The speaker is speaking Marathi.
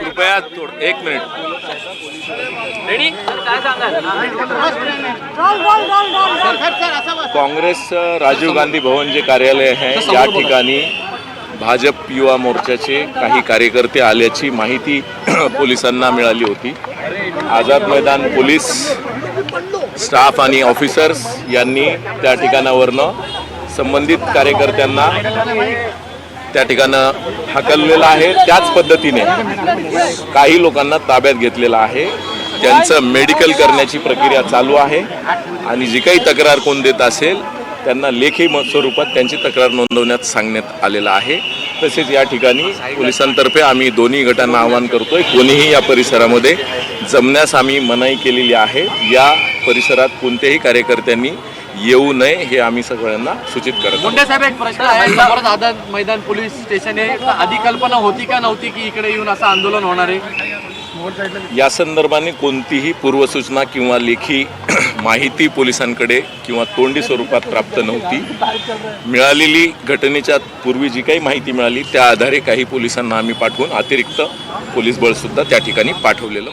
कृपया एक मिनिट. काँग्रेस राजीव गांधी भवन जे कार्यालय आहे या ठिकाणी भाजप युवा मोर्चाचे काही कार्यकर्ते आल्याची माहिती पोलिसांना मिळाली होती. आझाद मैदान पोलीस स्टाफ आणि ऑफिसर्स यांनी त्या ठिकाणावरनं संबंधित कार्यकर्त्यांना त्या ठिकाणं हकललेलं आहे. त्याच पद्धतीने काही लोकांना ताब्यात घेतलेलं आहे. त्यांचं मेडिकल करण्याची प्रक्रिया चालू आहे. आणि जी काही तक्रार कोण देत असेल त्यांना लेखी स्वरूपात त्यांची तक्रार नोंदवण्यात सांगण्यात आलेलं आहे. तसेच या ठिकाणी पोलिसांतर्फे आम्ही दोन्ही गटांना आवाहन करतोय कोणीही या परिसरामध्ये जमण्यास आम्ही मनाई केलेली आहे. या परिसरात कोणत्याही कार्यकर्त्यांनी येऊ नये हे आम्ही सगळ्यांना सूचित करत आहोत. मुंडे साहेब एक प्रश्न आहे. समोरच आझाद मैदान पोलीस स्टेशन आहे आधी कल्पना होती का नव्हती की इकडे येऊन असं आंदोलन होणार आहे? या संदर्भाने कोणतीही पूर्वसूचना किंवा लेखी माहिती पोलिसांकडे किंवा तोंडी स्वरूपात प्राप्त नव्हती. मिळालेली घटनेच्या पूर्वी जी काही माहिती मिळाली त्या आधारे काही पोलिसांना आम्ही पाठवून अतिरिक्त पोलीस बळसुद्धा त्या ठिकाणी पाठवलेलं